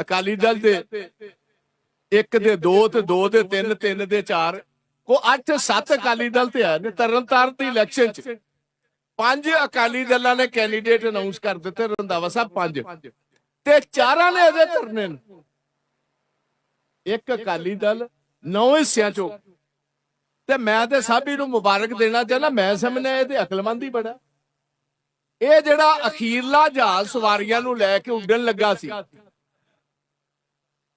ਅਕਾਲੀ ਦਲ ਦੇ ਇੱਕ ਦੇ ਦੋ ਤੇ ਦੋ ਦੇ ਤਿੰਨ ਤਿੰਨ ਦੇ ਚਾਰ। ਕੋ 8 7 ਅਕਾਲੀ ਦਲ ਤੇ ਆਏ ਨੇ ਤਰਨਤਾਰਨ ਦੀ ਇਲੈਕਸ਼ਨ ਚ। ਪੰਜ ਅਕਾਲੀ ਦਲਾਂ ਨੇ ਕੈਂਡੀਡੇਟ ਅਨਾਉਂਸ ਕਰ ਦਿੱਤੇ ਰੰਦਾਵਾ ਸਾਹਿਬ ਪੰਜ। ਤੇ ਚਾਰਾਂ ਨੇ ਇਹਦੇ ਧਰਨੇ ਨੇ। ਇੱਕ ਅਕਾਲੀ ਦਲ ਨੌ ਹਿੱਸਿਆਂ ਚੋਂ। ਤੇ ਮੈਂ ਤੇ ਸਾਬੀ ਨੂੰ ਮੁਬਾਰਕ ਦੇਣਾ ਚਾਹੁੰਦਾ, ਮੈਂ ਸਮਝਦਾ ਇਹਦੇ ਅਕਲਮੰਦ ਹੀ ਬੜਾ। ਇਹ ਜਿਹੜਾ ਅਖੀਰਲਾ ਜਹਾਜ਼ ਸਵਾਰੀਆਂ ਨੂੰ ਲੈ ਕੇ ਉੱਡਣ ਲੱਗਾ ਸੀ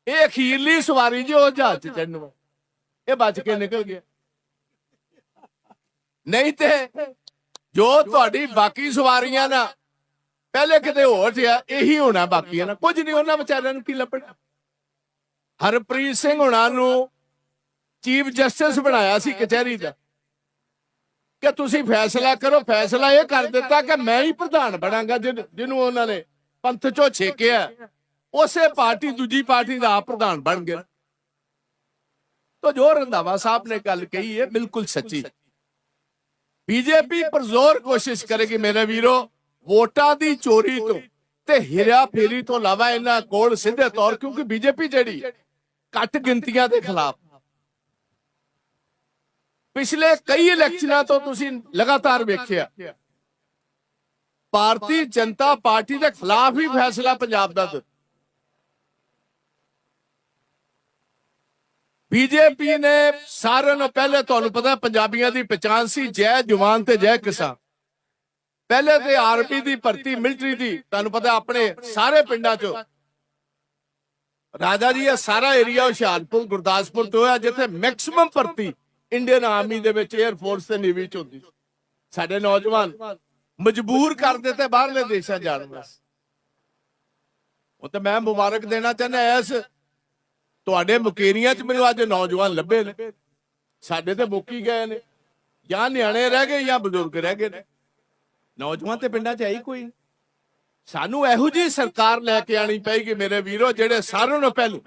ਇਹ ਅਖੀਰਲੀ ਸਵਾਰੀ ਜੀ, ਉਹ ਜਹਾਜ਼ 'ਚ ਚੜਨ ਵਾਲੀ। ਇਹ ਬਚ ਕੇ ਨਿਕਲ ਗਿਆ। ਨਹੀਂ ਤੇ ਜੋ ਤੁਹਾਡੀ ਬਾਕੀ ਸਵਾਰੀਆਂ ਨਾ, ਪਹਿਲੇ ਕਿਤੇ ਹੋਰ ਜਿਆ ਇਹੀ ਹੋਣਾ ਬਾਕੀਆਂ ਨਾ। ਕੁਝ ਨਹੀਂ, ਉਹਨਾਂ ਵਿਚਾਰਿਆਂ ਨੂੰ ਕੀ ਲੱਭਣਾ? ਹਰਪ੍ਰੀਤ ਸਿੰਘ ਹੁਣਾਂ ਨੂੰ ਚੀਫ ਜਸਟਿਸ ਬਣਾਇਆ ਸੀ ਕਚਹਿਰੀ ਦਾ। ਕਿ ਤੁਸੀਂ ਫੈਸਲਾ ਕਰੋ, ਫੈਸਲਾ ਇਹ ਕਰ ਦਿੱਤਾ ਕਿ ਮੈਂ ਹੀ ਪ੍ਰਧਾਨ ਬਣਾਂਗਾ, ਜਿਹਨ- ਜਿਹਨੂੰ ਉਹਨਾਂ ਨੇ ਪੰਥ ਚੋਂ ਛੇਕਿਆ। ਉਸੇ ਪਾਰਟੀ ਦੂਜੀ ਪਾਰਟੀ ਦਾ ਆਪ ਪ੍ਰਧਾਨ ਬਣ ਗਿਆ ਤੋ ਜੋ ਰੰਧਾਵਾ ਸਾਹਿਬ ਨੇ ਗੱਲ ਕਹੀ ਹੈ ਬਿਲਕੁਲ ਸੱਚੀ। ਬੀਜੇਪੀ ਪਰਜ਼ੋਰ ਕੋਸ਼ਿਸ਼ ਕਰੇਗੀ ਮੇਰੇ ਵੀਰੋ, ਵੋਟਾਂ ਦੀ ਚੋਰੀ ਤੋਂ ਤੇ ਹਿਰਿਆ ਫੇਰੀ ਤੋਂ ਇਲਾਵਾ ਇਹਨਾਂ ਕੋਲ ਸਿੱਧੇ ਤੌਰ ਕਿਉਂਕਿ ਬੀਜੇਪੀ ਜਿਹੜੀ ਘੱਟ ਗਿਣਤੀਆਂ ਦੇ ਖਿਲਾਫ। ਪਿਛਲੇ ਕਈ ਇਲੈਕਸ਼ਨਾਂ ਤੋਂ ਤੁਸੀਂ ਲਗਾਤਾਰ ਵੇਖਿਆ। ਭਾਰਤੀ ਜਨਤਾ ਪਾਰਟੀ ਦੇ ਖਿਲਾਫ ਹੀ ਫੈਸਲਾ ਪੰਜਾਬ ਦਾ। ਦਿੱਤਾ ਬੀਜੇਪੀ ਨੇ ਸਾਰਿਆਂ ਨੂੰ ਪਹਿਲੇ ਤੁਹਾਨੂੰ ਪਤਾ ਪੰਜਾਬੀਆਂ ਦੀ ਪਛਾਣ ਸੀ, ਜੈ ਜਵਾਨ ਤੇ ਜੈ ਕਿਸਾਨ। ਪਹਿਲੇ ਤੇ ਆਰਮੀ ਦੀ ਭਰਤੀ ਮਿਲਟਰੀ ਦੀ, ਤੁਹਾਨੂੰ ਪਤਾ ਆਪਣੇ ਸਾਰੇ ਪਿੰਡਾਂ 'ਚ। ਰਾਜਾ ਜੀ, ਇਹ ਸਾਰਾ ਏਰੀਆ ਹੁਸ਼ਿਆਰਪੁਰ, ਗੁਰਦਾਸਪੁਰ ਤੋਂ ਹੈ ਜਿੱਥੇ ਮੈਕਸਿਮਮ ਭਰਤੀ ਇੰਡੀਅਨ ਆਰਮੀ ਦੇ ਵਿੱਚ 에ਅਰ ਫੋਰਸ ਤੇ ਨੇਵੀ 'ਚ ਹੁੰਦੀ ਸੀ। ਸਾਡੇ ਨੌਜਵਾਨ ਮਜਬੂਰ ਕਰ ਦਿੱਤੇ ਬਾਹਰਲੇ ਦੇਸ਼ਾਂ ਜਾਣ ਵਾਸਤੇ। ਉਹ ਤੇ ਮੈਂ ਮੁਬਾਰਕ ਦੇਣਾ ਚਾਹੁੰਦਾ ਇਸ ਤੁਹਾਡੇ ਮੁਕੇਰੀਆਂ 'ਚ ਮੈਨੂੰ ਅੱਜ ਨੌਜਵਾਨ ਲੱਭੇ ਨੇ। ਸਾਡੇ ਤੇ ਮੁੱਕੀ ਗਏ ਨੇ। ਜਾਂ ਨਿਆਣੇ ਰਹਿ ਗਏ ਜਾਂ ਬਜ਼ੁਰਗ ਰਹਿ ਗਏ ਨੇ। ਨੌਜਵਾਨ ਤੇ ਪਿੰਡਾਂ 'ਚ ਹੈ ਹੀ ਕੋਈ। ਸਾਨੂੰ ਇਹੋ ਜਿਹੀ ਸਰਕਾਰ ਲੈ ਕੇ ਆਣੀ ਪਏਗੀ ਮੇਰੇ ਵੀਰੋ ਜਿਹੜੇ ਸਾਰਿਆਂ ਨੂੰ ਪਹਿਲੂ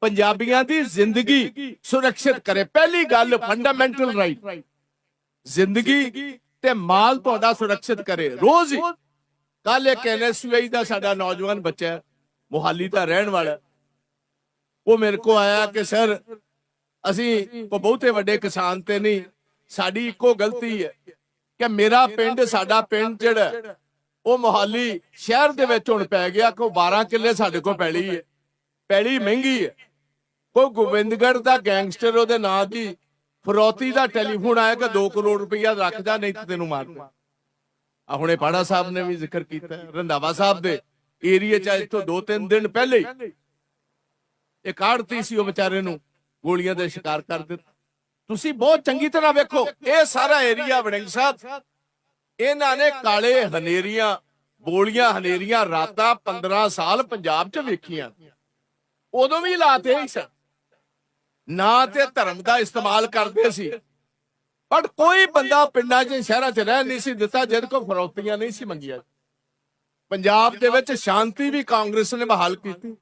ਪੰਜਾਬੀਆਂ ਦੀ ਜ਼ਿੰਦਗੀ ਸੁਰੱਖਿਅਤ ਕਰੇ। ਪਹਿਲੀ ਗੱਲ ਫੰਡਾਮੈਂਟਲ ਰਾਈਟ ਜ਼ਿੰਦਗੀ ਤੇ ਮਾਲ ਤੁਹਾਡਾ ਸੁਰੱਖਿਅਤ ਕਰੇ। ਰੋਜ਼ ਹੀ। ਕੱਲ ਇੱਕ ਐਨਐਸਯੂਆਈ ਦਾ ਸਾਡਾ ਨੌਜਵਾਨ ਬੱਚਾ ਮੁਹਾਲੀ ਦਾ ਰਹਿਣ ਵਾਲਾ। ਉਹ ਮੇਰੇ ਕੋ ਆਇਆ ਕਿ ਸਰ, ਅਸੀਂ ਕੋ ਬਹੁਤੇ ਵੱਡੇ ਕਿਸਾਨ ਤੇ ਨਹੀਂ, ਸਾਡੀ ਇੱਕੋ ਗਲਤੀ ਹੈ ਕਿ ਮੇਰਾ ਪਿੰਡ, ਸਾਡਾ ਪਿੰਡ ਜਿਹੜਾ ਉਹ ਮੋਹਾਲੀ ਸ਼ਹਿਰ ਦੇ ਵਿੱਚ ਹੁਣ ਪੈ ਗਿਆ ਕੋ 12 ਕਿੱਲੇ ਸਾਡੇ ਕੋ ਪੈਲੀ ਹੈ। ਪੈਲੀ ਮਹਿੰਗੀ ਹੈ। ਕੋਈ ਗੋਬਿੰਦਗੜ੍ਹ ਦਾ ਗੈਂਗਸਟਰ ਉਹਦੇ ਨਾਂ ਦੀ ਫਰੋਤੀ ਦਾ ਟੈਲੀਫੋਨ ਆਇਆ ਕਿ 2 ਕਰੋੜ ਰੁਪਇਆ ਰੱਖਦਾ, ਨਹੀਂ ਤੇ ਤੈਨੂੰ ਮਾਰ ਆ ਹੁਣੇ ਪਾੜਾ ਸਾਹਿਬ ਨੇ ਵੀ ਜ਼ਿਕਰ ਕੀਤਾ, ਰੰਧਾਵਾ ਸਾਹਿਬ ਦੇ ਏਰੀਆ ਚ ਅੱਜ ਤੋਂ 2-3 ਦਿਨ ਪਹਿਲੇ ਹੀ। ਇੱਕ ਆੜਤੀ ਸੀ ਉਹ ਵਿਚਾਰੇ ਨੂੰ, ਗੋਲੀਆਂ ਦੇ ਸ਼ਿਕਾਰ ਕਰ ਦਿੱਤਾ। ਤੁਸੀਂ ਬਹੁਤ ਚੰਗੀ ਤਰ੍ਹਾਂ ਵੇਖੋ, ਇਹ ਸਾਰਾ ਏਰੀਆ ਵੜਿੰਗ ਸਾਹਿਬ। ਇਹਨਾਂ ਨੇ ਕਾਲੇ ਹਨੇਰੀਆਂ ਗੋਲੀਆਂ ਹਨੇਰੀਆਂ ਰਾਤਾਂ 15 ਸਾਲ ਪੰਜਾਬ 'ਚ ਵੇਖੀਆਂ। ਉਦੋਂ ਵੀ ਲਾਤੇ ਹੀ ਸਨ ਨਾ ਤੇ ਧਰਮ ਦਾ ਇਸਤੇਮਾਲ ਕਰਦੇ ਸੀ। ਪਰ ਕੋਈ ਬੰਦਾ ਪਿੰਡਾਂ 'ਚ, ਸ਼ਹਿਰਾਂ 'ਚ ਰਹਿ ਨਹੀਂ ਸੀ ਦਿੱਤਾ, ਜਿਹਦੇ ਕੋ ਫਰੋਤੀਆਂ ਨਹੀਂ ਸੀ ਮੰਗੀਆਂ। ਪੰਜਾਬ ਦੇ ਵਿੱਚ ਸ਼ਾਂਤੀ ਵੀ ਕਾਂਗਰਸ ਨੇ ਬਹਾਲ ਕੀਤੀ।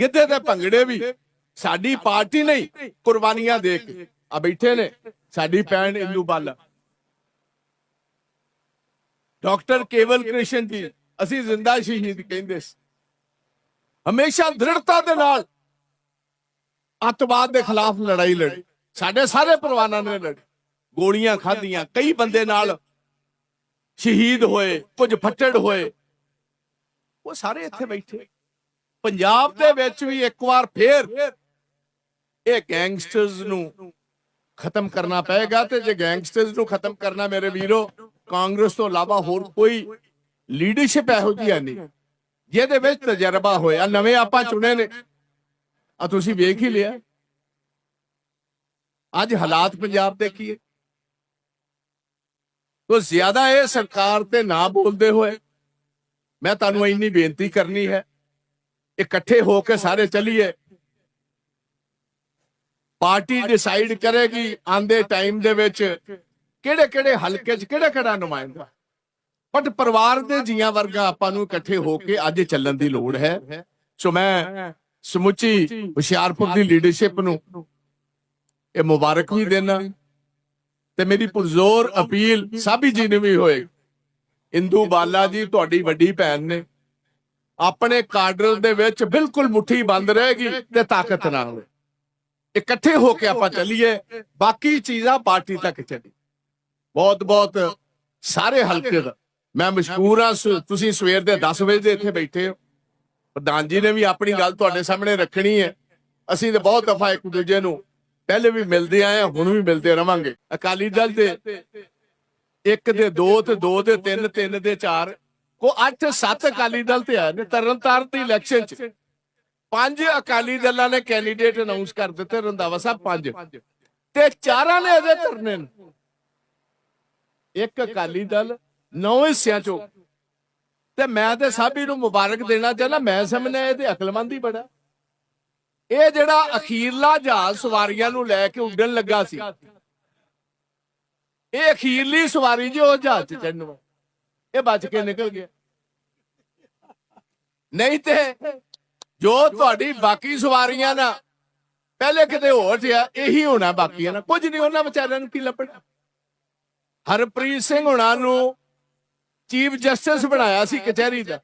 ਗਿੱਧੇ ਤੇ ਭੰਗੜੇ ਵੀ। ਸਾਡੀ ਪਾਰਟੀ ਨਹੀਂ ਕੁਰਬਾਨੀਆਂ ਦੇ ਕੇ। ਆ ਬੈਠੇ ਨੇ। ਸਾਡੀ ਭੈਣ ਇੰਦੂ ਬਾਲਾ। ਡਾਕਟਰ ਕੇਵਲ ਕ੍ਰਿਸ਼ਨ ਜੀ ਅਸੀਂ ਜ਼ਿੰਦਾ ਸ਼ਹੀਦ ਕਹਿੰਦੇ ਸੀ। ਹਮੇਸ਼ਾ ਦ੍ਰਿੜਤਾ ਦੇ ਨਾਲ ਅੱਤਵਾਦ ਦੇ ਖਿਲਾਫ ਲੜਾਈ ਲੜੀ। ਸਾਡੇ ਸਾਰੇ ਪਰਿਵਾਰਾਂ ਨੇ ਲੜੀ। ਗੋਲੀਆਂ ਖਾਧੀਆਂ। ਕਈ ਬੰਦੇ ਨਾਲ ਸ਼ਹੀਦ ਹੋਏ ਕੁਝ ਫੱਟੜ ਹੋਏ। ਉਹ ਸਾਰੇ ਇੱਥੇ ਬੈਠੇ। ਪੰਜਾਬ ਦੇ ਵਿੱਚ ਵੀ ਇੱਕ ਵਾਰ ਫੇਰ ਇਹ ਗੈਂਗਸਟਰਸ ਨੂੰ ਖਤਮ ਕਰਨਾ ਪਏਗਾ ਤੇ ਜੇ ਗੈਂਗਸਟਰਸ ਨੂੰ ਖਤਮ ਕਰਨਾ ਮੇਰੇ ਵੀਰੋ ਕਾਂਗਰਸ ਤੋਂ ਇਲਾਵਾ ਹੋਰ ਕੋਈ ਲੀਡਰਸ਼ਿਪ ਇਹੋ ਜਿਹੀ ਹੈ ਨਹੀਂ। ਜਿਹਦੇ ਵਿੱਚ ਤਜਰਬਾ ਹੋਇਆ। ਨਵੇਂ ਆਪਾਂ ਚੁਣੇ ਨੇ। ਆ ਤੁਸੀਂ ਵੇਖ ਹੀ ਲਿਆ। ਅੱਜ ਹਾਲਾਤ ਪੰਜਾਬ ਦੇ ਕੀ ਹੈ ਤੋ ਜ਼ਿਆਦਾ ਇਹ ਸਰਕਾਰ ਤੇ ਨਾ ਬੋਲਦੇ ਹੋਏ ਮੈਂ ਤੁਹਾਨੂੰ ਇੰਨੀ ਬੇਨਤੀ ਕਰਨੀ ਹੈ। ਇਕੱਠੇ ਹੋ ਕੇ ਸਾਰੇ ਚੱਲੀਏ। ਪਾਰਟੀ ਡਿਸਾਈਡ ਕਰੇਗੀ ਆਂਦੇ ਟਾਈਮ ਦੇ ਵਿੱਚ ਕਿਹੜੇ ਕਿਹੜੇ ਹਲਕੇ 'ਚ ਕਿਹੜਾ ਕਿਹੜਾ ਨੁਮਾਇੰਦਾ। ਬਟ ਪਰਿਵਾਰ ਦੇ ਜੀਆਂ ਵਰਗਾ ਆਪਾਂ ਨੂੰ ਇਕੱਠੇ ਹੋ ਕੇ ਅੱਜ ਚੱਲਣ ਦੀ ਲੋੜ ਹੈ। ਸੋ ਮੈਂ ਸਮੁੱਚੀ ਹੁਸ਼ਿਆਰਪੁਰ ਦੀ ਲੀਡਰਸ਼ਿਪ ਨੂੰ ਇਹ ਮੁਬਾਰਕ ਵੀ ਦੇਣਾ ਤੇ ਮੇਰੀ ਪੁਰਜ਼ੋਰ ਅਪੀਲ ਸਾਬੀ ਜੀ ਨੂੰ ਵੀ ਹੋਏ। ਇੰਦੂ ਬਾਲਾ ਜੀ, ਤੁਹਾਡੀ ਵੱਡੀ ਭੈਣ ਨੇ ਆਪਣੇ ਕਾਡਰ ਦੇ ਵਿੱਚ ਬਿਲਕੁਲ ਮੁਠੀ ਬੰਦ ਰਹੇਗੀ ਤੇ ਤਾਕਤ ਨਾਲ ਇਕੱਠੇ ਹੋ ਕੇ ਆਪਾਂ ਚੱਲੀਏ, ਬਾਕੀ ਚੀਜ਼ਾਂ ਪਾਰਟੀ ਤੱਕ ਚੱਲੀ। ਬਹੁਤ ਬਹੁਤ ਸਾਰੇ ਹਲਕੇ ਦਾ। ਮੈਂ ਮਸ਼ਕੂਰ ਹਾਂ ਤੁਸੀਂ ਸਵੇਰ ਦੇ 10 ਵਜੇ ਦੇ ਇੱਥੇ ਬੈਠੇ ਹੋ। ਪ੍ਰਧਾਨ ਜੀ ਨੇ ਵੀ ਆਪਣੀ ਗੱਲ ਤੁਹਾਡੇ ਸਾਹਮਣੇ ਰੱਖਣੀ ਹੈ। ਅਸੀਂ ਤੇ ਬਹੁਤ ਦਫਾ ਇੱਕ ਦੂਜੇ ਨੂੰ ਪਹਿਲੇ ਵੀ ਮਿਲਦੇ ਆਏ ਹੁਣ ਵੀ ਮਿਲਦੇ ਰਵਾਂਗੇ। ਅਕਾਲੀ ਦਲ ਦੇ ਇੱਕ ਦੇ ਦੋ ਤੇ ਦੋ ਦੇ ਤਿੰਨ ਤਿੰਨ ਦੇ ਚਾਰ। ਉਹ ਅੱਠ ਸੱਤ ਅਕਾਲੀ ਦਲ ਤੇ ਆਏ ਨੇ ਤਰਨਤਾਰਨ ਦੀ ਇਲੈਕਸ਼ਨ ਚ। ਪੰਜ ਅਕਾਲੀ ਦਲਾਂ ਨੇ ਕੈਂਡੀਡੇਟ ਅਨਾਉਂਸ ਕਰ ਦਿੱਤੇ ਰੰਦਾਵਾ ਸਾਹਿਬ ਪੰਜ। ਤੇ ਚਾਰਾਂ ਨੇ ਅਜੇ ਧਰਨੇ ਇੱਕ ਅਕਾਲੀ ਦਲ, ਨੌ ਹਿੱਸਿਆਂ ਚੋਂ। ਤੇ ਮੈਂ ਤੇ ਸਾਬੀ ਨੂੰ ਮੁਬਾਰਕ ਦੇਣਾ ਚਾਹੁੰਦਾ, ਮੈਂ ਸਮਝਣਾ ਇਹ ਤੇ ਅਕਲਮੰਦ ਹੀ ਬੜਾ। ਇਹ ਜਿਹੜਾ ਅਖੀਰਲਾ ਜਹਾਜ਼ ਸਵਾਰੀਆਂ ਨੂੰ ਲੈ ਕੇ ਉੱਡਣ ਲੱਗਾ ਸੀ। ਇਹ ਅਖੀਰਲੀ ਸਵਾਰੀ ਜੀ, ਉਹ ਜਹਾਜ਼ ਚ ਚੜਨ ਵਾਲੀ। ਇਹ ਬਚ ਕੇ ਨਿਕਲ ਗਿਆ। ਨਹੀਂ ਤੇ ਜੋ ਤੁਹਾਡੀ ਬਾਕੀ ਸਵਾਰੀਆਂ ਨਾ ਪਹਿਲੇ ਕਿਤੇ ਹੋਰ ਜਿਆ ਇਹੀ ਹੋਣਾ ਬਾਕੀਆਂ ਨਾਲ ਕੁਝ ਨਹੀਂ ਉਹਨਾਂ ਵਿਚਾਰਿਆਂ ਨੂੰ ਕੀ ਲੱਭਣਾ। ਹਰਪ੍ਰੀਤ ਸਿੰਘ ਹੁਣਾਂ ਨੂੰ ਚੀਫ ਜਸਟਿਸ ਬਣਾਇਆ ਸੀ ਕਚਹਿਰੀ ਦਾ।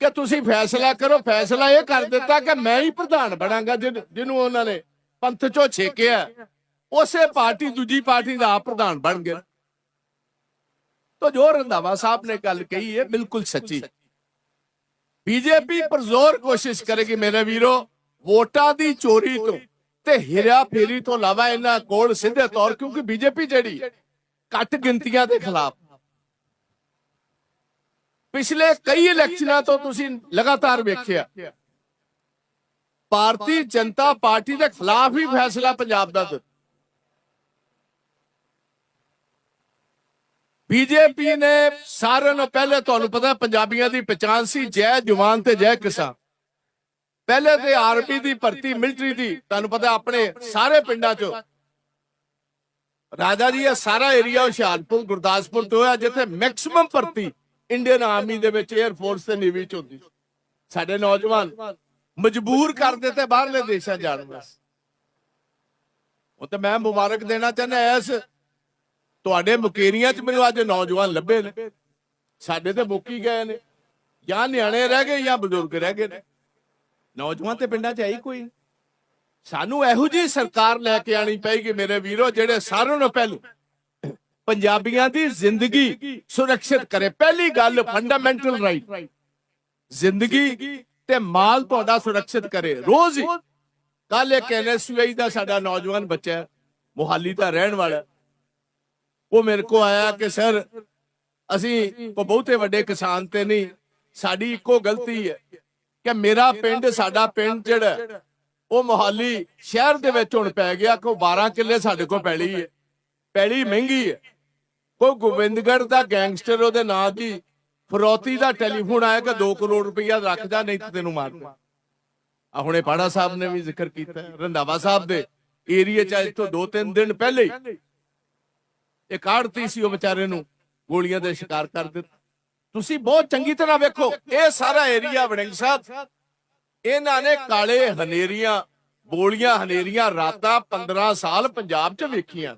ਕਿ ਤੁਸੀਂ ਫੈਸਲਾ ਕਰੋ ਫੈਸਲਾ ਇਹ ਕਰ ਦਿੱਤਾ ਕਿ ਮੈਂ ਹੀ ਪ੍ਰਧਾਨ ਬਣਾਂਗਾ ਜਿਹਨ- ਉਹਨਾਂ ਨੇ ਪੰਥ ਚੋਂ ਛੇਕਿਆ। ਉਸੇ ਪਾਰਟੀ ਦੂਜੀ ਪਾਰਟੀ ਦਾ ਆਪ ਪ੍ਰਧਾਨ ਬਣ ਗਿਆ। ਤਾਂ ਜੋ ਰੰਧਾਵਾ ਸਾਹਿਬ ਨੇ ਗੱਲ ਕਹੀ ਹੈ ਬਿਲਕੁਲ ਸੱਚੀ। ਬੀਜੇਪੀ ਪਰਜ਼ੋਰ ਕੋਸ਼ਿਸ਼ ਕਰੇਗੀ ਮੇਰੇ ਵੀਰੋ ਵੋਟਾਂ ਦੀ ਚੋਰੀ ਤੋਂ ਤੇ ਹਿਰਿਆ ਫੇਰੀ ਤੋਂ ਇਲਾਵਾ ਇਹਨਾਂ ਕੋਲ ਸਿੱਧੇ ਤੌਰ ਕਿਉਂਕਿ ਬੀਜੇਪੀ ਜਿਹੜੀ ਘੱਟ ਗਿਣਤੀਆਂ ਦੇ ਖਿਲਾਫ ਪਿਛਲੇ ਕਈ ਇਲੈਕਸ਼ਨਾਂ ਤੋਂ ਤੁਸੀਂ ਲਗਾਤਾਰ ਵੇਖਿਆ ਭਾਰਤੀ ਜਨਤਾ ਪਾਰਟੀ ਦੇ ਖਿਲਾਫ ਹੀ ਫੈਸਲਾ ਪੰਜਾਬ ਦਾ ਦਿੱਤਾ ਬੀਜੇਪੀ ਨੇ ਸਾਰਿਆਂ ਨੂੰ ਪਹਿਲੇ ਤੁਹਾਨੂੰ ਪਤਾ ਪੰਜਾਬੀਆਂ ਦੀ ਪਛਾਣ ਸੀ, ਜੈ ਜਵਾਨ ਤੇ ਜੈ ਕਿਸਾਨ। ਪਹਿਲੇ ਤੇ ਆਰਮੀ ਦੀ ਭਰਤੀ ਮਿਲਟਰੀ ਦੀ, ਤੁਹਾਨੂੰ ਪਤਾ ਆਪਣੇ ਸਾਰੇ ਪਿੰਡਾਂ 'ਚ। ਰਾਜਾ ਜੀ, ਇਹ ਸਾਰਾ ਏਰੀਆ ਹੁਸ਼ਿਆਰਪੁਰ, ਗੁਰਦਾਸਪੁਰ ਤੋਂ ਹੈ ਜਿੱਥੇ ਮੈਕਸਿਮਮ ਭਰਤੀ ਇੰਡੀਅਨ ਆਰਮੀ ਦੇ ਵਿੱਚ 에ਅਰ ਫੋਰਸ ਤੇ ਨੇਵੀ 'ਚ ਹੁੰਦੀ ਸੀ। ਸਾਡੇ ਨੌਜਵਾਨ ਮਜਬੂਰ ਕਰ ਦਿੱਤੇ ਬਾਹਰਲੇ ਦੇਸ਼ਾਂ ਜਾਣ ਵਾਸਤੇ। ਉਹ ਤੇ ਮੈਂ ਮੁਬਾਰਕ ਦੇਣਾ ਚਾਹੁੰਦਾ ਐਸ ਤੁਹਾਡੇ ਮੁਕੇਰੀਆਂ 'ਚ ਮੈਨੂੰ ਅੱਜ ਨੌਜਵਾਨ ਲੱਭੇ ਨੇ। ਸਾਡੇ ਤੇ ਮੁੱਕੀ ਗਏ ਨੇ। ਜਾਂ ਨਿਆਣੇ ਰਹਿ ਗਏ ਜਾਂ ਬਜ਼ੁਰਗ ਰਹਿ ਗਏ ਨੇ। ਨੌਜਵਾਨ ਤੇ ਪਿੰਡਾਂ 'ਚ ਹੈ ਹੀ ਕੋਈ। ਸਾਨੂੰ ਇਹੋ ਜਿਹੀ ਸਰਕਾਰ ਲੈ ਕੇ ਆਣੀ ਪਏਗੀ ਮੇਰੇ ਵੀਰੋ ਜਿਹੜੇ ਸਾਰਿਆਂ ਨੂੰ ਪਹਿਲੂ ਪੰਜਾਬੀਆਂ ਦੀ ਜ਼ਿੰਦਗੀ ਸੁਰੱਖਿਅਤ ਕਰੇ। ਪਹਿਲੀ ਗੱਲ ਫੰਡਾਮੈਂਟਲ ਰਾਈਟ ਜ਼ਿੰਦਗੀ ਤੇ ਮਾਲ ਤੁਹਾਡਾ ਸੁਰੱਖਿਅਤ ਕਰੇ। ਰੋਜ਼ ਹੀ ਕੱਲ ਇੱਕ ਐਨਐਸਯੂਆਈ ਦਾ ਸਾਡਾ ਨੌਜਵਾਨ ਬੱਚਾ ਹੈ, ਮੁਹਾਲੀ ਦਾ ਰਹਿਣ ਵਾਲਾ ਉਹ ਮੇਰੇ ਕੋ ਆਇਆ ਕਿ, ਸਰ, ਅਸੀਂ ਕੋ ਬਹੁਤੇ ਵੱਡੇ ਕਿਸਾਨ ਤੇ ਨਹੀਂ, ਸਾਡੀ ਇੱਕੋ ਗਲਤੀ ਹੈ ਕਿ ਮੇਰਾ ਪਿੰਡ, ਸਾਡਾ ਪਿੰਡ ਜਿਹੜਾ ਉਹ ਮੋਹਾਲੀ ਸ਼ਹਿਰ ਦੇ ਵਿੱਚ ਹੁਣ ਪੈ ਗਿਆ ਕੋ 12 ਕਿੱਲੇ ਸਾਡੇ ਕੋ ਪੈਲੀ ਹੈ, ਪੈਲੀ ਮਹਿੰਗੀ ਹੈ। ਕੋਈ ਗੋਬਿੰਦਗੜ੍ਹ ਦਾ ਗੈਂਗਸਟਰ ਉਹਦੇ ਨਾਂ ਦੀ ਫਰੋਤੀ ਦਾ ਟੈਲੀਫੋਨ ਆਇਆ ਕਿ 2 ਕਰੋੜ ਰੁਪਇਆ ਰੱਖਦਾ ਨਹੀਂ ਤੇ ਤੈਨੂੰ ਮਾਰ ਆ ਹੁਣੇ ਪਾੜਾ ਸਾਹਿਬ ਨੇ ਵੀ ਜ਼ਿਕਰ ਕੀਤਾ, ਰੰਧਾਵਾ ਸਾਹਿਬ ਦੇ ਏਰੀਆ ਚ ਅੱਜ ਤੋਂ 2-3 ਦਿਨ ਪਹਿਲੇ ਇੱਕ ਆੜਤੀ ਸੀ ਉਹ ਵਿਚਾਰੇ ਨੂੰ, ਗੋਲੀਆਂ ਦੇ ਸ਼ਿਕਾਰ ਕਰ ਦਿੱਤਾ। ਤੁਸੀਂ ਬਹੁਤ ਚੰਗੀ ਤਰ੍ਹਾਂ ਵੇਖੋ, ਇਹ ਸਾਰਾ ਏਰੀਆ ਵੜਿੰਗ ਸਾਹਿਬ। ਇਹਨਾਂ ਨੇ ਕਾਲੇ ਹਨੇਰੀਆਂ, ਬੋਲੀਆਂ ਹਨੇਰੀਆਂ ਰਾਤਾਂ 15 ਸਾਲ ਪੰਜਾਬ 'ਚ ਵੇਖੀਆਂ।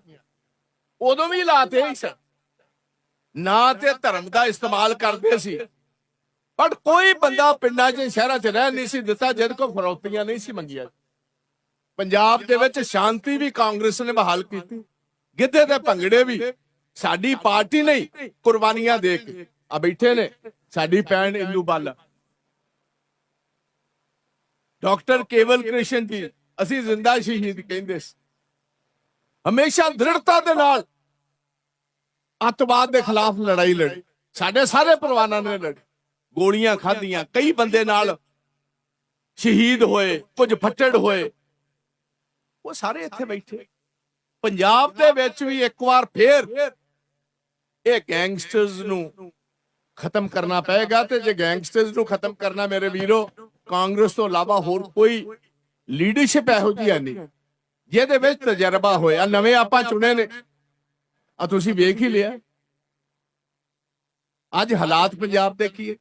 ਉਦੋਂ ਵੀ ਲਾਤੇ ਹੀ ਸਨ। ਨਾ ਤੇ ਧਰਮ ਦਾ ਇਸਤੇਮਾਲ ਕਰਦੇ ਸੀ। ਬਟ ਕੋਈ ਬੰਦਾ ਪਿੰਡਾਂ 'ਚ, ਸ਼ਹਿਰਾਂ 'ਚ ਰਹਿ ਨਹੀਂ ਸੀ ਦਿੱਤਾ, ਜਿਹਦੇ ਕੋ ਫਰੌਤੀਆਂ ਨਹੀਂ ਸੀ ਮੰਗੀਆਂ। ਪੰਜਾਬ ਦੇ ਵਿੱਚ ਸ਼ਾਂਤੀ ਵੀ ਕਾਂਗਰਸ ਨੇ ਬਹਾਲ ਕੀਤੀ। ਗਿੱਧੇ ਤੇ ਭੰਗੜੇ ਵੀ। ਸਾਡੀ ਪਾਰਟੀ ਨਹੀਂ, ਕੁਰਬਾਨੀਆਂ ਦੇ ਕੇ। ਆ ਬੈਠੇ ਨੇ, ਸਾਡੀ ਭੈਣ ਇੰਦੂ ਬਾਲਾ। ਡਾਕਟਰ ਕੇਵਲ ਕ੍ਰਿਸ਼ਨ ਜੀ, ਅਸੀਂ ਜ਼ਿੰਦਾ ਸ਼ਹੀਦ ਕਹਿੰਦੇ ਸੀ। ਹਮੇਸ਼ਾ ਦ੍ਰਿੜਤਾ ਦੇ ਨਾਲ ਅੱਤਵਾਦ ਦੇ ਖਿਲਾਫ ਲੜਾਈ ਲੜੀ। ਸਾਡੇ ਸਾਰੇ ਪਰਿਵਾਰਾਂ ਨੇ ਲੜੀ। ਗੋਲੀਆਂ ਖਾਧੀਆਂ, ਕਈ ਬੰਦੇ ਨਾਲ ਸ਼ਹੀਦ ਹੋਏ, ਕੁਝ ਫੱਟੜ ਹੋਏ। ਉਹ ਸਾਰੇ ਇੱਥੇ ਬੈਠੇ। ਪੰਜਾਬ ਦੇ ਵਿੱਚ ਵੀ ਇੱਕ ਵਾਰ ਫੇਰ ਇਹ ਗੈਂਗਸਟਰਸ ਨੂੰ ਖਤਮ ਕਰਨਾ ਪਏਗਾ ਤੇ ਜੇ ਗੈਂਗਸਟਰਸ ਨੂੰ ਖਤਮ ਕਰਨਾ ਮੇਰੇ ਵੀਰੋ, ਕਾਂਗਰਸ ਤੋਂ ਇਲਾਵਾ ਹੋਰ ਕੋਈ ਲੀਡਰਸ਼ਿਪ ਇਹੋ ਜਿਹੀ ਹੈ ਨਹੀਂ। ਜਿਹਦੇ ਵਿੱਚ ਤਜਰਬਾ ਹੋਇਆ, ਨਵੇਂ ਆਪਾਂ ਚੁਣੇ ਨੇ। ਆ ਤੁਸੀਂ ਵੇਖ ਹੀ ਲਿਆ। ਅੱਜ ਹਾਲਾਤ ਪੰਜਾਬ ਦੇ ਕੀ ਹੈ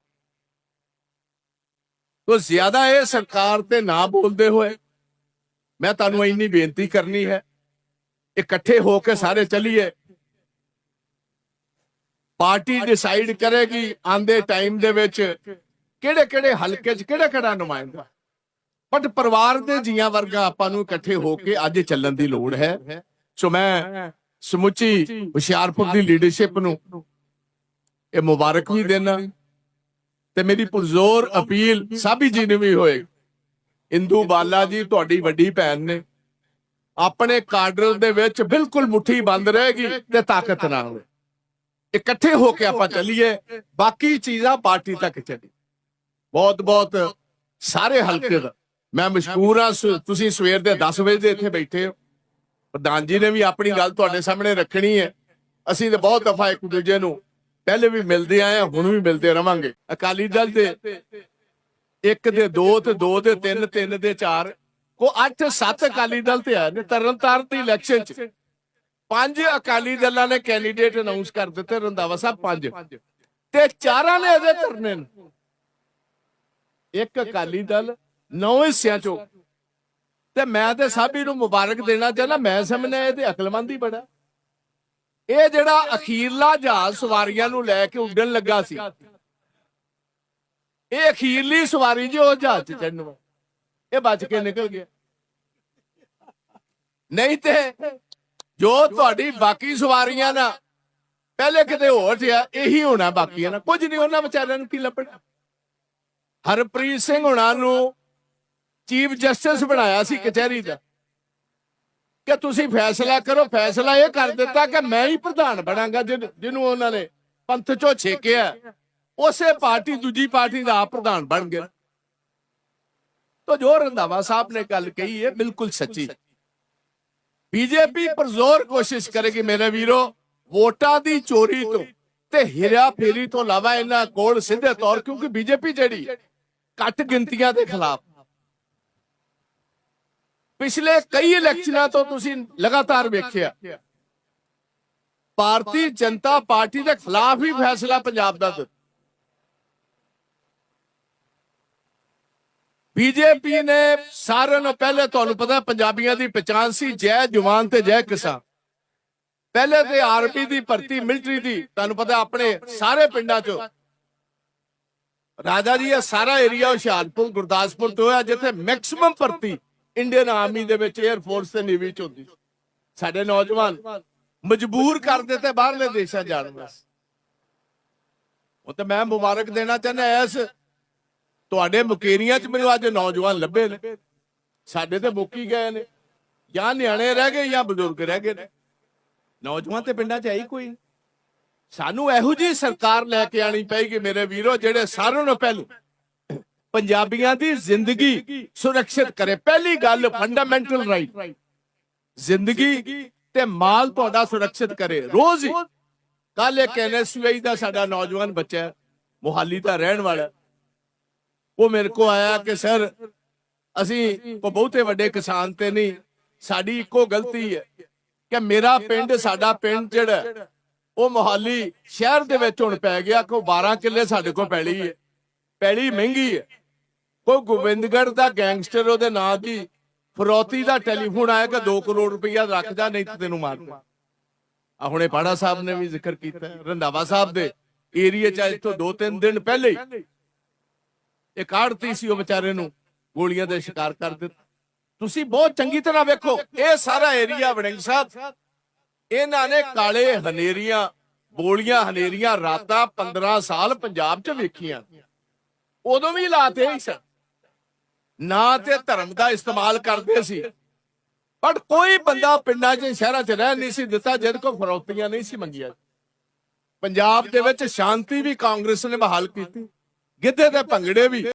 ਤੋ ਜ਼ਿਆਦਾ ਇਹ ਸਰਕਾਰ ਤੇ ਨਾ ਬੋਲਦੇ ਹੋਏ ਮੈਂ ਤੁਹਾਨੂੰ ਇੰਨੀ ਬੇਨਤੀ ਕਰਨੀ ਹੈ ਇਕੱਠੇ ਹੋ ਕੇ ਸਾਰੇ ਚੱਲੀਏ। ਪਾਰਟੀ ਡਿਸਾਈਡ ਕਰੇਗੀ ਆਂਦੇ ਟਾਈਮ ਦੇ ਵਿੱਚ ਕਿਹੜੇ ਕਿਹੜੇ ਹਲਕੇ 'ਚ ਕਿਹੜਾ ਕਿਹੜਾ ਨੁਮਾਇੰਦਾ। ਬਟ ਪਰਿਵਾਰ ਦੇ ਜੀਆਂ ਵਰਗਾ ਆਪਾਂ ਨੂੰ ਇਕੱਠੇ ਹੋ ਕੇ ਅੱਜ ਚੱਲਣ ਦੀ ਲੋੜ ਹੈ। ਸੋ ਮੈਂ ਸਮੁੱਚੀ ਹੁਸ਼ਿਆਰਪੁਰ ਦੀ ਲੀਡਰਸ਼ਿਪ ਨੂੰ ਇਹ ਮੁਬਾਰਕ ਵੀ ਦੇਣਾ ਤੇ ਮੇਰੀ ਪੁਰਜ਼ੋਰ ਅਪੀਲ ਸਾਬੀ ਜੀ ਨੂੰ ਵੀ ਹੋਏ। ਇੰਦੂ ਬਾਲਾ ਜੀ, ਤੁਹਾਡੀ ਵੱਡੀ ਭੈਣ ਨੇ ਆਪਣੇ ਕਾਡਰ ਦੇ ਵਿੱਚ ਬਿਲਕੁਲ ਮੁਠੀ ਬੰਦ ਰਹੇਗੀ ਤੇ ਤਾਕਤ ਨਾਲ ਇਕੱਠੇ ਹੋ ਕੇ ਆਪਾਂ ਚੱਲੀਏ, ਬਾਕੀ ਚੀਜ਼ਾਂ ਪਾਰਟੀ ਤੱਕ ਚੱਲੀ ਬਹੁਤ ਬਹੁਤ ਸਾਰੇ ਹਲਕੇ ਦਾ। ਮੈਂ ਮਸ਼ਕੂਰ ਹਾਂ ਤੁਸੀਂ ਸਵੇਰ ਦੇ 10 ਵਜੇ ਦੇ ਇੱਥੇ ਬੈਠੇ ਹੋ। ਪ੍ਰਧਾਨ ਜੀ ਨੇ ਵੀ ਆਪਣੀ ਗੱਲ ਤੁਹਾਡੇ ਸਾਹਮਣੇ ਰੱਖਣੀ ਹੈ। ਅਸੀਂ ਤੇ ਬਹੁਤ ਦਫਾ ਇੱਕ ਦੂਜੇ ਨੂੰ ਪਹਿਲੇ ਵੀ ਮਿਲਦੇ ਆਏ ਹਾਂ, ਹੁਣ ਵੀ ਮਿਲਦੇ ਰਵਾਂਗੇ। ਅਕਾਲੀ ਦਲ ਦੇ ਇੱਕ ਦੇ ਦੋ ਤੇ ਦੋ ਦੇ ਤਿੰਨ ਤਿੰਨ ਦੇ ਚਾਰ। ਕੋ ਅੱਠ ਸੱਤ ਅਕਾਲੀ ਦਲ ਤੇ ਆਏ ਨੇ ਤਰਨਤਾਰਨ ਦੀ ਇਲੈਕਸ਼ਨ ਚ। ਪੰਜ ਅਕਾਲੀ ਦਲਾਂ ਨੇ ਕੈਂਡੀਡੇਟ ਅਨਾਉਂਸ ਕਰ ਦਿੱਤੇ ਰੰਦਾਵਾ ਸਾਹਿਬ ਪੰਜ। ਤੇ ਚਾਰਾਂ ਨੇ ਇਹਦੇ ਧਰਨੇ ਨੇ। ਇੱਕ ਅਕਾਲੀ ਦਲ, ਨੌ ਹਿੱਸਿਆਂ ਚੋਂ। ਤੇ ਮੈਂ ਤੇ ਸਾਬੀ ਨੂੰ ਮੁਬਾਰਕ ਦੇਣਾ ਚਾਹੁੰਦਾ, ਮੈਂ ਸਮਝਣਾ ਇਹ ਤੇ ਅਕਲਮੰਦ ਹੀ ਬੜਾ। ਇਹ ਜਿਹੜਾ ਅਖੀਰਲਾ ਜਹਾਜ਼ ਸਵਾਰੀਆਂ ਨੂੰ ਲੈ ਕੇ ਉੱਡਣ ਲੱਗਾ ਸੀ, ਇਹ ਅਖੀਰਲੀ ਸਵਾਰੀ ਜੀ ਉਹ ਜਹਾਜ਼ 'ਚ ਚੜਨ ਵਾਲੀ। ਇਹ ਬਚ ਕੇ ਨਿਕਲ ਗਿਆ। ਨਹੀਂ ਤੇ ਜੋ ਤੁਹਾਡੀ ਬਾਕੀ ਸਵਾਰੀਆਂ ਨਾ ਪਹਿਲੇ ਕਿਤੇ ਹੋਰ ਜਿਆ ਇਹੀ ਹੋਣਾ ਬਾਕੀਆਂ ਨਾ। ਕੁਝ ਨਹੀਂ, ਉਹਨਾਂ ਵਿਚਾਰਿਆਂ ਨੂੰ ਕੀ ਲੱਭਣਾ? ਹਰਪ੍ਰੀਤ ਸਿੰਘ ਹੁਣਾਂ ਨੂੰ ਚੀਫ ਜਸਟਿਸ ਬਣਾਇਆ ਸੀ ਕਚਹਿਰੀ ਦਾ। ਕਿ ਤੁਸੀਂ ਫੈਸਲਾ ਕਰੋ, ਫੈਸਲਾ ਇਹ ਕਰ ਦਿੱਤਾ ਕਿ ਮੈਂ ਹੀ ਪ੍ਰਧਾਨ ਬਣਾਂਗਾ ਜਿਹਨ- ਜਿਹਨੂੰ ਉਹਨਾਂ ਨੇ ਪੰਥ ਚੋਂ ਛੇਕਿਆ। ਉਸੇ ਪਾਰਟੀ, ਦੂਜੀ ਪਾਰਟੀ ਦਾ ਆਪ ਪ੍ਰਧਾਨ ਬਣ ਗਿਆ। ਤਾਂ ਜੋ ਰੰਧਾਵਾ ਸਾਹਿਬ ਨੇ ਗੱਲ ਕਹੀ ਹੈ ਬਿਲਕੁਲ ਸੱਚੀ ਬੀਜੇਪੀ ਪਰਜ਼ੋਰ ਕੋਸ਼ਿਸ਼ ਕਰੇਗੀ ਮੇਰੇ ਵੀਰੋ ਵੋਟਾਂ ਦੀ ਚੋਰੀ ਤੋਂ ਤੇ ਹਿਰਿਆ ਫੇਰੀ ਤੋਂ ਇਲਾਵਾ ਇਹਨਾਂ ਕੋਲ ਸਿੱਧੇ ਤੌਰ ਕਿਉਂਕਿ ਬੀਜੇਪੀ ਜਿਹੜੀ ਘੱਟ ਗਿਣਤੀਆਂ ਦੇ ਖਿਲਾਫ ਪਿਛਲੇ ਕਈ ਇਲੈਕਸ਼ਨਾਂ ਤੋਂ ਤੁਸੀਂ ਲਗਾਤਾਰ ਵੇਖਿਆ ਭਾਰਤੀ ਜਨਤਾ ਪਾਰਟੀ ਦੇ ਖਿਲਾਫ ਹੀ ਫੈਸਲਾ ਪੰਜਾਬ ਦਾ ਦਿੱਤਾ ਬੀਜੇਪੀ ਨੇ ਸਾਰਿਆਂ ਨੂੰ ਪਹਿਲੇ ਤੁਹਾਨੂੰ ਪਤਾ ਪੰਜਾਬੀਆਂ ਦੀ ਪਛਾਣ ਸੀ, ਜੈ ਜਵਾਨ ਤੇ ਜੈ ਕਿਸਾਨ। ਪਹਿਲੇ ਤੇ ਆਰਮੀ ਦੀ ਭਰਤੀ ਮਿਲਟਰੀ ਦੀ, ਤੁਹਾਨੂੰ ਪਤਾ ਆਪਣੇ ਸਾਰੇ ਪਿੰਡਾਂ 'ਚ। ਰਾਜਾ ਜੀ, ਇਹ ਸਾਰਾ ਏਰੀਆ ਹੁਸ਼ਿਆਰਪੁਰ, ਗੁਰਦਾਸਪੁਰ ਤੋਂ ਹੈ ਜਿੱਥੇ ਮੈਕਸਿਮਮ ਭਰਤੀ ਇੰਡੀਅਨ ਆਰਮੀ ਦੇ ਵਿੱਚ 에ਅਰ ਫੋਰਸ ਤੇ ਨੇਵੀ 'ਚ ਹੁੰਦੀ ਸੀ। ਸਾਡੇ ਨੌਜਵਾਨ ਮਜਬੂਰ ਕਰ ਦਿੱਤੇ ਬਾਹਰਲੇ ਦੇਸ਼ਾਂ ਜਾਣ ਵਾਸਤੇ। ਉਹ ਤੇ ਮੈਂ ਮੁਬਾਰਕ ਦੇਣਾ ਚਾਹੁੰਦਾ ਇਸ ਤੁਹਾਡੇ ਮੁਕੇਰੀਆਂ 'ਚ ਮੈਨੂੰ ਅੱਜ ਨੌਜਵਾਨ ਲੱਭੇ ਨੇ। ਸਾਡੇ ਤੇ ਮੁੱਕੀ ਗਏ ਨੇ। ਜਾਂ ਨਿਆਣੇ ਰਹਿ ਗਏ ਜਾਂ ਬਜ਼ੁਰਗ ਰਹਿ ਗਏ ਨੇ। ਨੌਜਵਾਨ ਤੇ ਪਿੰਡਾਂ 'ਚ ਹੈ ਹੀ ਕੋਈ। ਸਾਨੂੰ ਇਹੋ ਜੀ ਸਰਕਾਰ ਲੈ ਕੇ ਆਣੀ ਪਏਗੀ ਮੇਰੇ ਵੀਰੋ ਜਿਹੜੇ ਸਾਰਿਆਂ ਨੂੰ ਪਹਿਲੂ ਪੰਜਾਬੀਆਂ ਦੀ ਜ਼ਿੰਦਗੀ ਸੁਰੱਖਿਅਤ ਕਰੇ। ਪਹਿਲੀ ਗੱਲ ਫੰਡਾਮੈਂਟਲ ਰਾਈਟ ਜ਼ਿੰਦਗੀ ਤੇ ਮਾਲ ਤੁਹਾਡਾ ਸੁਰੱਖਿਅਤ ਕਰੇ। ਰੋਜ਼ ਹੀ। ਕੱਲ ਇੱਕ ਐਨਐਸਯੂਆਈ ਦਾ ਸਾਡਾ ਨੌਜਵਾਨ ਬੱਚਾ ਮੁਹਾਲੀ ਦਾ ਰਹਿਣ ਵਾਲਾ। ਉਹ ਮੇਰੇ ਕੋ ਆਇਆ ਕਿ ਸਰ, ਅਸੀਂ ਕੋ ਬਹੁਤੇ ਵੱਡੇ ਕਿਸਾਨ ਤੇ ਨਹੀਂ, ਸਾਡੀ ਇੱਕੋ ਗਲਤੀ ਹੈ ਕਿ ਮੇਰਾ ਪਿੰਡ, ਸਾਡਾ ਪਿੰਡ ਜਿਹੜਾ ਉਹ ਮੋਹਾਲੀ ਸ਼ਹਿਰ ਦੇ ਵਿੱਚ ਹੁਣ ਪੈ ਗਿਆ, ਕੋ 12 ਕਿੱਲੇ ਸਾਡੇ ਕੋ ਪੈਲੀ ਹੈ। ਪੈਲੀ ਮਹਿੰਗੀ ਹੈ। ਕੋਈ ਗੋਬਿੰਦਗੜ੍ਹ ਦਾ ਗੈਂਗਸਟਰ, ਉਹਦੇ ਨਾਂ ਦੀ ਫਰੋਤੀ ਦਾ ਟੈਲੀਫੋਨ ਆਇਆ ਕਿ 2 ਕਰੋੜ ਰੁਪਇਆ ਰੱਖ ਜਾ, ਨਹੀਂ ਤੇ ਤੈਨੂੰ ਮਾਰ ਆ ਹੁਣੇ ਪਾੜਾ ਸਾਹਿਬ ਨੇ ਵੀ ਜ਼ਿਕਰ ਕੀਤਾ, ਰੰਧਾਵਾ ਸਾਹਿਬ ਦੇ ਏਰੀਆ ਚ ਅੱਜ ਤੋਂ 2-3 ਦਿਨ ਪਹਿਲੇ ਹੀ ਇੱਕ ਆੜਤੀ ਸੀ ਉਹ ਵਿਚਾਰੇ ਨੂੰ, ਗੋਲੀਆਂ ਦੇ ਸ਼ਿਕਾਰ ਕਰ ਦਿੱਤਾ। ਤੁਸੀਂ ਬਹੁਤ ਚੰਗੀ ਤਰ੍ਹਾਂ ਵੇਖੋ, ਇਹ ਸਾਰਾ ਏਰੀਆ ਵੜਿੰਗ ਸਾਹਿਬ। ਇਹਨਾਂ ਨੇ ਕਾਲੇ ਹਨੇਰੀਆਂ, ਬੋਲੀਆਂ ਹਨੇਰੀਆਂ ਰਾਤਾਂ 15 ਸਾਲ ਪੰਜਾਬ 'ਚ ਵੇਖੀਆਂ। ਉਦੋਂ ਵੀ ਲਾਤੇ ਹੀ ਸਨ। ਨਾ ਤੇ ਧਰਮ ਦਾ ਇਸਤੇਮਾਲ ਕਰਦੇ ਸੀ। ਬਟ ਕੋਈ ਬੰਦਾ ਪਿੰਡਾਂ 'ਚ, ਸ਼ਹਿਰਾਂ 'ਚ ਰਹਿ ਨਹੀਂ ਸੀ ਦਿੱਤਾ, ਜਿਹਦੇ ਕੋਲ ਫਰੌਤੀਆਂ ਨਹੀਂ ਸੀ ਮੰਗੀਆਂ। ਪੰਜਾਬ ਦੇ ਵਿੱਚ ਸ਼ਾਂਤੀ ਵੀ ਕਾਂਗਰਸ ਨੇ ਬਹਾਲ ਕੀਤੀ। ਗਿੱਧੇ ਤੇ ਭੰਗੜੇ ਵੀ।